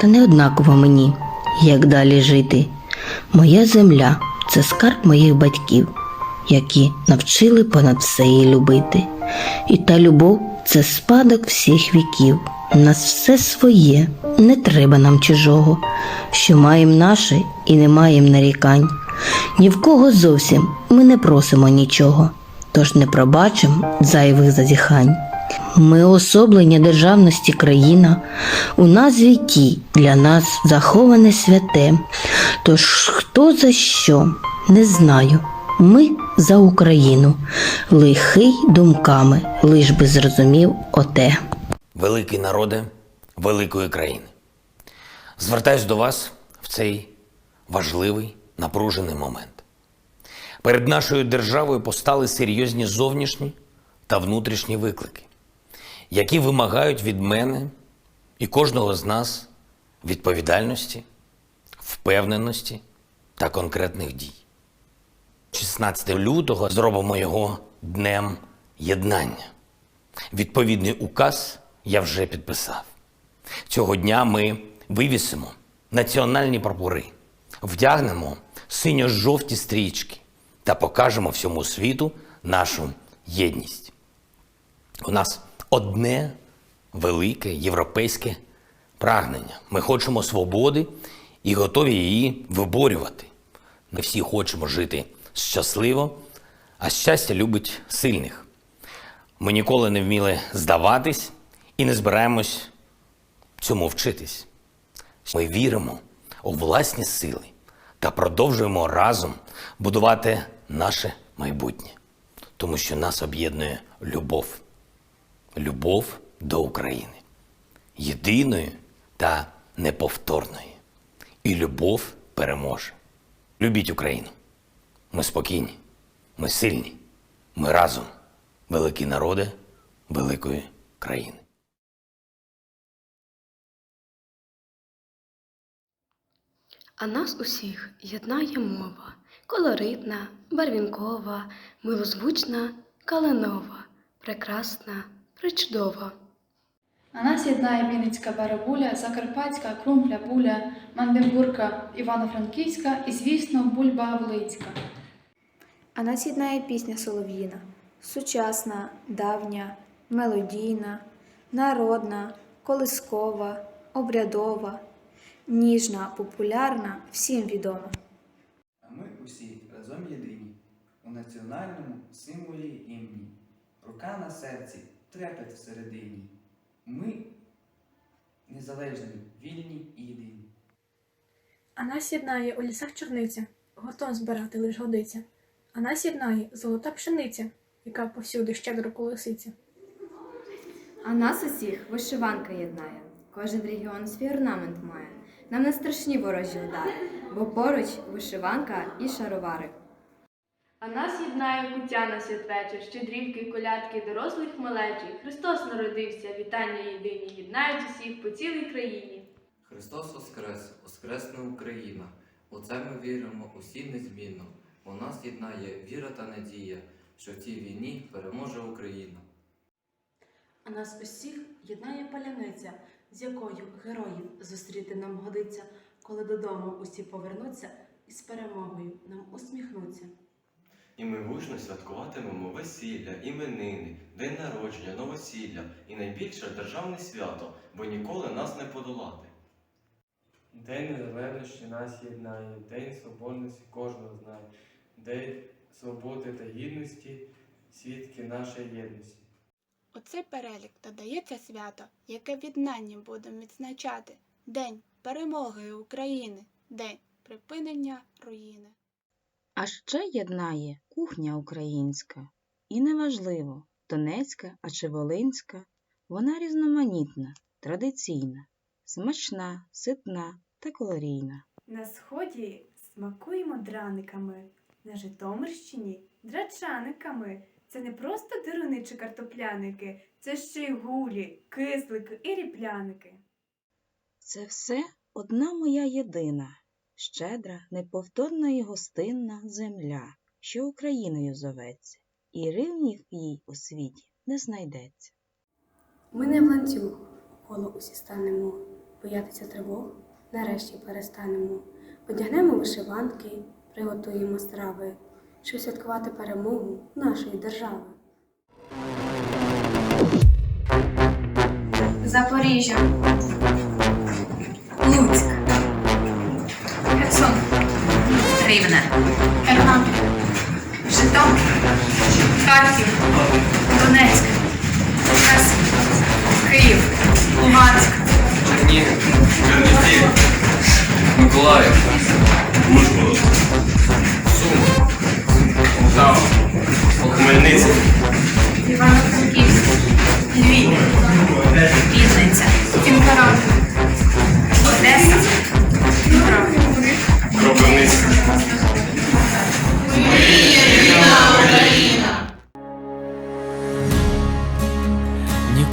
та не однаково мені, як далі жити. Моя земля це скарб моїх батьків, які навчили понад все її любити. І та любов це спадок всіх віків. У нас все своє, не треба нам чужого, що маєм наше і не маєм нарікань. Ні в кого зовсім ми не просимо нічого, тож не пробачим зайвих зазіхань. Ми особлення державності країна, у назві тій для нас заховане святе. Тож хто за що, не знаю. Ми за Україну, лихий думками, лиш би зрозумів оте. великий народе великої країни. Звертаюсь до вас в цей важливий напружений момент. Перед нашою державою постали серйозні зовнішні та внутрішні виклики, які вимагають від мене і кожного з нас відповідальності, впевненості та конкретних дій. 16 лютого зробимо його днем єднання. Відповідний указ я вже підписав. Цього дня ми вивісимо національні прапори, вдягнемо синьо-жовті стрічки та покажемо всьому світу нашу єдність. У нас одне велике європейське прагнення. Ми хочемо свободи і готові її виборювати. Ми всі хочемо жити щасливо, а щастя любить сильних. Ми ніколи не вміли здаватись і не збираємось цьому вчитись. Ми віримо у власні сили та продовжуємо разом будувати наше майбутнє, тому що нас об'єднує любов, любов до України, єдиної та неповторної. І любов переможе. Любіть Україну. Ми спокійні, ми сильні, ми разом, великі народи великої країни. А нас усіх єднає мова, колоритна, барвінкова, милозвучна, калинова, прекрасна, причудова. А нас єднає Вінницька барабуля, Закарпатська, Крумпля, Буля, Манденбурка, Івано-Франківська і, звісно, Бульба Волинська. А нас єднає пісня солов'їна, сучасна, давня, мелодійна, народна, колискова, обрядова, ніжна, популярна, всім відома. А ми усі разом єдині у національному символі імені. Рука на серці, трепет всередині. Ми незалежні, вільні і єдині. А нас єднає у лісах чорниця, гуртом збирати лиш годиться. А нас єднає золота пшениця, яка повсюди щедро колоситься. А нас усіх вишиванка єднає. Кожен регіон свій орнамент має. Нам не страшні ворожі удари, бо поруч вишиванка і шаровари. А нас єднає куття на святвечір, щедрівки, колядки, дорослих малечі. Христос народився, вітання єдині, єднають усіх по цілій країні. Христос Воскрес, Воскресне Україна. У це ми віримо усі незмінно. У нас єднає віра та надія, що в цій війні переможе Україна. А нас усіх єднає паляниця, з якою героїв зустріти нам годиться, коли додому усі повернуться і з перемогою нам усміхнуться. І ми гучно святкуватимемо весілля, іменини, день народження, новосілля і найбільше державне свято, бо ніколи нас не подолати. День незалежності нас єднає, День соборності кожного знає, День свободи та гідності, свідки нашої єдності. У цей перелік додається свято, яке віднанням будемо відзначати День перемоги України, День припинення руїни. А ще єднає кухня українська. І неважливо, донецька а чи волинська, вона різноманітна, традиційна, смачна, ситна та калорійна. На сході смакуємо драниками, на Житомирщині драчаниками. Це не просто дируни чи картопляники, це ще й гулі, кислики і ріпляники. Це все одна моя єдина, щедра, неповторна і гостинна земля, що Україною зоветься, і рівніх їй у світі не знайдеться. Ми не в ланцюг коло усі станемо, боятися тривог нарешті перестанемо. Одягнемо вишиванки, приготуємо страви, щоб святкувати перемогу нашої держави. Запоріжжя, Рівне, Тернопіль, Житомир, Харків, Донецьк, Одеса, Київ, Луганськ, Чернігів, Чернівці, Миколаїв, Ужгород, Суми, Полтава, Хмельницький,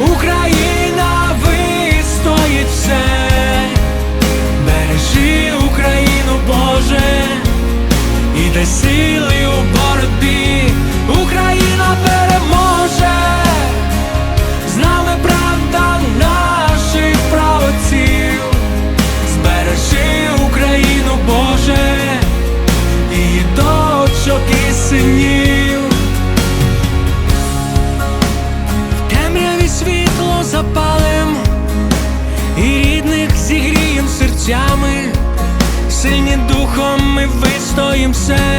Україна вистоїть все, бережи Україну, Боже, і дай сили у боротьбі, вистоїм все,